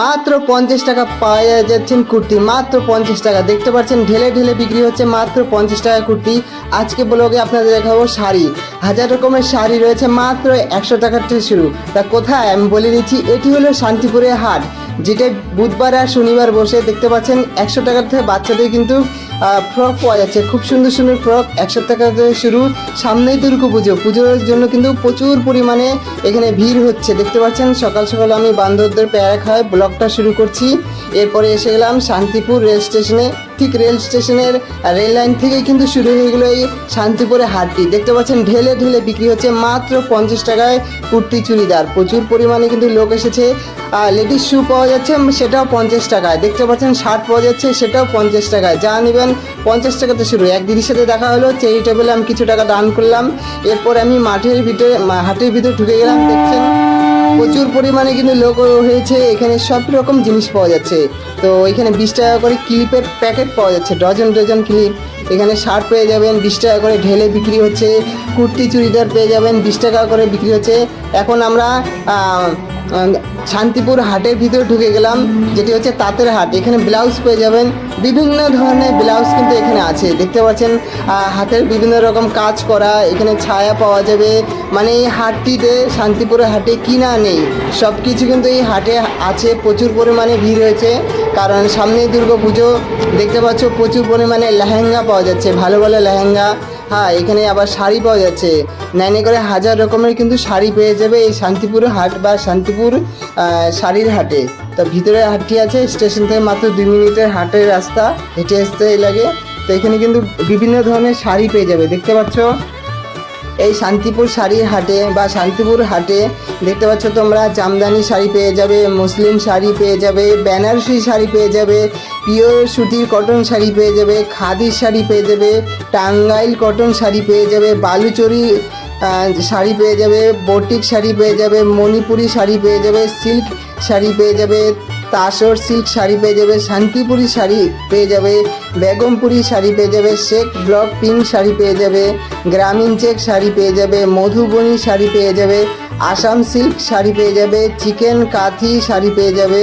মাত্র পঞ্চাশ টাকা পাওয়া যাচ্ছেন কুর্তি, মাত্র পঞ্চাশ টাকা। দেখতে পাচ্ছেন, ঢেলে ঢেলে বিক্রি হচ্ছে মাত্র পঞ্চাশ টাকা কুর্তি। আজকে ব্লগে আপনাদের দেখাবো শাড়ি। হাজার রকমের শাড়ি রয়েছে মাত্র একশো টাকার থেকে শুরু। তা কোথায়? আমি বলে দিচ্ছি, এটি হলো শান্তিপুরের হাট, যেটা বুধবার আর শনিবার বসে দেখতে পাচ্ছেন একশো টাকার থেকে বাচ্চাদের কিন্তু ফ্রক পাওয়া যাচ্ছে। খুব সুন্দর সুন্দর ফ্রক। টাকা থেকে শুরু। সামনেই দুর্গা পুজো। পুজোর জন্য কিন্তু প্রচুর পরিমাণে এখানে ভিড় হচ্ছে। দেখতে পাচ্ছেন, সকাল সকাল আমি বান্ধবদের প্যারা খাই ব্লগটা শুরু করছি। এরপরে এসে গেলাম শান্তিপুর রেল স্টেশনে। ঠিক রেল স্টেশনের রেল লাইন থেকেই কিন্তু শুরু হয়ে গেলো এই শান্তিপুরের হাটটি। দেখতে পাচ্ছেন, ঢেলে ঢেলে বিক্রি হচ্ছে মাত্র পঞ্চাশ টাকায় কুর্তি চুড়িদার। প্রচুর পরিমাণে কিন্তু লোক এসেছে। লেডিস শু পাওয়া যাচ্ছে, সেটাও পঞ্চাশ টাকায়। দেখতে পাচ্ছেন, শার্ট পাওয়া যাচ্ছে, সেটাও পঞ্চাশ টাকায়। যা নেবেন পঞ্চাশ টাকাতে শুরু। এক দিদির সাথে দেখা হলো চ্যারিটেবলে আমি কিছু টাকা দান করলাম। এরপর আমি মাঠের ভিতরে হাটের ভিতরে ঢুকে গেলাম, দেখছেন? প্রচুর পরিমাণে কিন্তু লোক হয়েছে, এখানে সব রকম জিনিস পাওয়া যাচ্ছে। তো এখানে বিশ টাকা করে ক্লিপের প্যাকেট পাওয়া যাচ্ছে ডজন ডজন ক্লিপ এখানে শার্ট পেয়ে যাবেন, বিশ টাকা করে ঢেলে বিক্রি হচ্ছে। কুর্তি চুড়িদার পেয়ে যাবেন, বিশ টাকা করে বিক্রি হচ্ছে। এখন আমরা শান্তিপুর হাটের ভিতরে ঢুকে গেলাম, যেটি হচ্ছে তাঁতের হাট। এখানে ব্লাউজ পেয়ে যাবেন। বিভিন্ন ধরনের ব্লাউজ কিন্তু এখানে আছে। দেখতে পাচ্ছেন হাতের বিভিন্ন রকম কাজ করা, এখানে ছায়া পাওয়া যাবে। মানে এই হাটটিতে শান্তিপুরের হাটে কিনা নেই। সব কিছু কিন্তু এই হাটে আছে। প্রচুর পরিমাণে ভিড় হয়েছে। কারণ সামনেই দুর্গা পুজো। দেখতে পাচ্ছ, প্রচুর পরিমাণে লেহেঙ্গা পাওয়া যাচ্ছে। ভালো ভালো লেহেঙ্গা। হ্যাঁ এখানে আবার শাড়ি পাওয়া যাচ্ছে। নাইনে করে হাজার রকমের কিন্তু শাড়ি পেয়ে যাবে এই শান্তিপুর হাট বা শান্তিপুর শাড়ির হাটে। তো ভিতরে হাটটি আছে, স্টেশন থেকে মাত্র দুই মিনিটের হাটের রাস্তা, হেঁটে আসতে লাগে। তো এখানে কিন্তু বিভিন্ন ধরনের শাড়ি পেয়ে যাবে, দেখতে পাচ্ছ? এই শান্তিপুর শাড়ির হাটে বা শান্তিপুর হাটে দেখতে পাচ্ছ তোমরা জামদানি শাড়ি পেয়ে যাবে মুসলিম শাড়ি পেয়ে যাবে বেনারসি শাড়ি পেয়ে যাবে পিওর সুতির কটন শাড়ি পেয়ে যাবে খাদির শাড়ি পেয়ে যাবে টাঙ্গাইল কটন শাড়ি পেয়ে যাবে বালুচরি শাড়ি পেয়ে যাবে বটিক শাড়ি পেয়ে যাবে মণিপুরি শাড়ি পেয়ে যাবে সিল্ক শাড়ি পেয়ে যাবে তাসর সিল্ক শাড়ি পেয়ে যাবে, শান্তিপুরি শাড়ি পেয়ে যাবে, বেগমপুরি শাড়ি পেয়ে যাবে, শেখ ব্লক পিঙ্ক শাড়ি পেয়ে যাবে, গ্রামীণ চেক শাড়ি পেয়ে যাবে, মধুবনী শাড়ি পেয়ে যাবে, আসাম সিল্ক শাড়ি পেয়ে যাবে, চিকেন কাথি শাড়ি পেয়ে যাবে।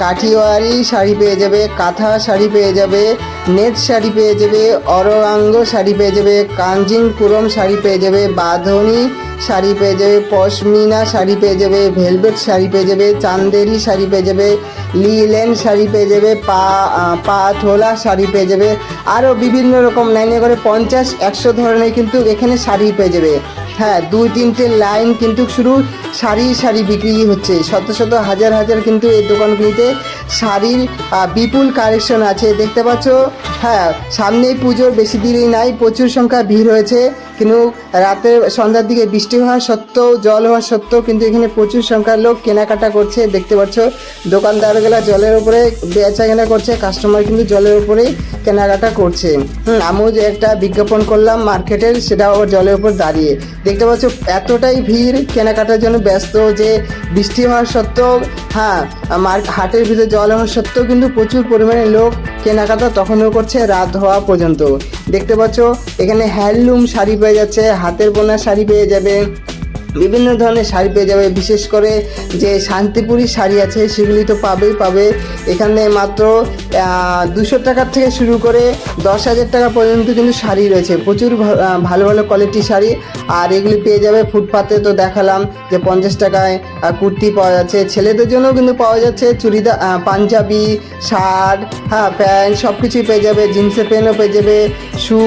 কাঠিওয়ারি শাড়ি পেয়ে যাবে কাঁথা শাড়ি পেয়ে যাবে নেট শাড়ি পেয়ে যাবে অরঙ্গ শাড়ি পেয়ে যাবে কাঞ্জিনপুরম শাড়ি পেয়ে যাবে বাঁধনি শাড়ি পেয়ে যাবে পশমিনা শাড়ি পেয়ে যাবে ভেলভেট শাড়ি পেয়ে যাবে চান্দেরি শাড়ি পেয়ে যাবে লিলেন শাড়ি পেয়ে যাবে পা পাথোলা শাড়ি পেয়ে যাবে আরও বিভিন্ন রকম লাইনে করে পঞ্চাশ একশো ধরনের কিন্তু এখানে শাড়ি পেয়ে যাবে হ্যাঁ দুই তিনটে লাইন কিন্তু শুরু শাড়ি শাড়ি বিক্রি হচ্ছে। শত শত, হাজার হাজার কিন্তু এই দোকানগুলিতে শাড়ির বিপুল কালেকশন আছে। দেখতে পাচ্ছ হ্যাঁ সামনেই পুজোর বেশি দিনই নাই, প্রচুর সংখ্যা ভিড় হয়েছে। কিন্তু রাতে সন্ধ্যার দিকে বৃষ্টি হওয়া সত্ত্বেও, জল হওয়া সত্ত্বেও কিন্তু এখানে প্রচুর সংখ্যার লোক কেনাকাটা করছে। দেখতে পাচ্ছ, দোকানদারগুলা জলের উপরে বেচা কেনা করছে, কাস্টমার কিন্তু জলের উপরেই কেনাকাটা করছে। আমিও যে একটা বিজ্ঞাপন করলাম মার্কেটের, সেটাও আবার জলের উপর দাঁড়িয়ে। দেখতে পাচ্ছ, এতটাই ভিড় কেনাকাটার জন্য ব্যস্ত যে বৃষ্টি হওয়ার সত্ত্বেও হ্যাঁ হাটের ভিতরে জল হওয়ার সত্ত্বেও কিন্তু প্রচুর পরিমাণে লোক কেনাকাটা তখনও করছে রাত হওয়া পর্যন্ত। দেখতে পাচ্ছ, এখানে হ্যান্ডলুম শাড়ি পেয়ে যাচ্ছে, হাতের বোনা শাড়ি পেয়ে যাবে বিভিন্ন ধরনের শাড়ি পেয়ে যাবে, বিশেষ করে যে শান্তিপুরি শাড়ি আছে, সেগুলি তো পাবেই পাবে। এখানে মাত্র দুশো টাকার থেকে শুরু করে দশ হাজার টাকা পর্যন্ত কিন্তু শাড়ি রয়েছে। প্রচুর ভালো ভালো কোয়ালিটির শাড়ি। আর এগুলি পেয়ে যাবে ফুটপাতে। তো দেখালাম যে পঞ্চাশ টাকায় কুর্তি পাওয়া যাচ্ছে। ছেলেদের জন্যও কিন্তু পাওয়া যাচ্ছে চুড়িদার পাঞ্জাবি, শার্ট হ্যাঁ প্যান্ট সব কিছুই পেয়ে যাবে। জিন্সের প্যান্টও পেয়ে যাবে, শু।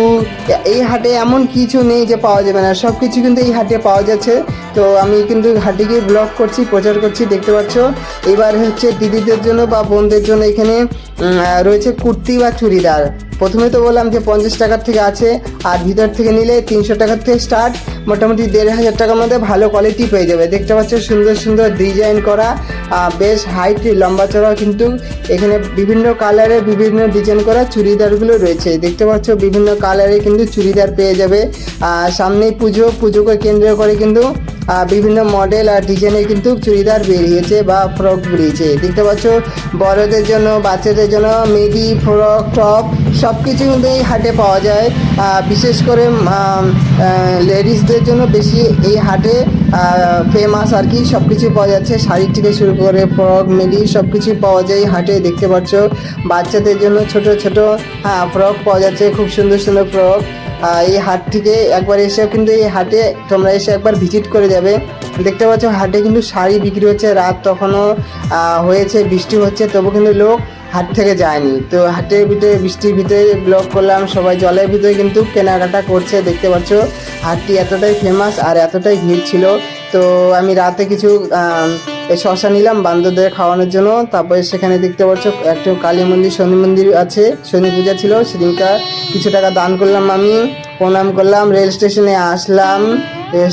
এই হাটে এমন কিছু নেই যে পাওয়া যাবে না। সব কিছু কিন্তু এই হাটে পাওয়া যাচ্ছে। তো আমি কিন্তু হাটে গিয়ে ব্লগ করছি, প্রচার করছি, দেখতে পাচ্ছ? এবার হচ্ছে দিদিদের জন্য বা বোনদের জন্য এখানে রয়েছে কুর্তি বা চুড়িদার। প্রথমে তো বললাম যে পঞ্চাশ টাকার থেকে আছে, আর ভিতর থেকে নিলে তিনশো টাকার থেকে স্টার্ট মোটামুটি দেড় হাজার টাকার মধ্যে ভালো কোয়ালিটি পেয়ে যাবে। দেখতে পাচ্ছ সুন্দর সুন্দর ডিজাইন করা বেশ হাইট লম্বা চড়াও কিন্তু এখানে বিভিন্ন কালারের বিভিন্ন ডিজাইন করা চুড়িদারগুলো রয়েছে। দেখতে পাচ্ছ বিভিন্ন কালারে কিন্তু চুড়িদার পেয়ে যাবে। সামনেই পুজো, পুজোকে কেন্দ্র করে কিন্তু বিভিন্ন মডেল আর ডিজাইনের কিন্তু চুড়িদার বেরিয়েছে বা ফ্রক বেরিয়েছে। দেখতে পাচ্ছ, বড়দের জন্য, বাচ্চাদের জন্য মেডি ফ্রক টপ সব কিছু কিন্তু এই হাটে পাওয়া যায়। বিশেষ করে লেডিসদের জন্য বেশি এই হাটে ফেমাস আর কি সব কিছু পাওয়া যাচ্ছে। শাড়ি থেকে শুরু করে ফ্রক মেডি সব কিছু পাওয়া যায় হাটে। দেখতে পাচ্ছ, বাচ্চাদের জন্য ছোট ছোট হ্যাঁ ফ্রক পাওয়া যাচ্ছে। খুব সুন্দর সুন্দর ফ্রক এই হাট থেকে একবার এসে কিন্তু এই হাটে তোমরা এসে একবার ভিজিট করে যাবে। দেখতে পাচ্ছ, হাটে কিন্তু শাড়ি বিক্রি হচ্ছে। রাত তখনও হয়েছে, বৃষ্টি হচ্ছে, তবু কিন্তু লোক হাট থেকে যায়নি। তো হাটের ভিতরে, বৃষ্টির ভিতরে ব্লগ করলাম, সবাই জলের ভিতরে কিন্তু কেনাকাটা করছে, দেখতে পাচ্ছ। হাটটি এতটাই ফেমাস আর এতটাই ভিড় ছিল। তো আমি রাতে কিছু শশা নিলাম বান্ধবদের খাওয়ানোর জন্য। তারপরে সেখানে দেখতে পাচ্ছ, একটু কালী মন্দির, শনি মন্দির আছে, শনি পূজা ছিল। সেদিনকার কিছু টাকা দান করলাম আমি, প্রণাম করলাম, রেল স্টেশনে আসলাম।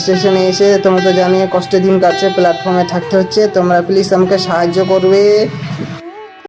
স্টেশনে এসে তোমরা তো জানিয়ে কষ্টের দিন কাটছে প্ল্যাটফর্মে থাকতে হচ্ছে। তোমরা প্লিজ আমাকে সাহায্য করবে।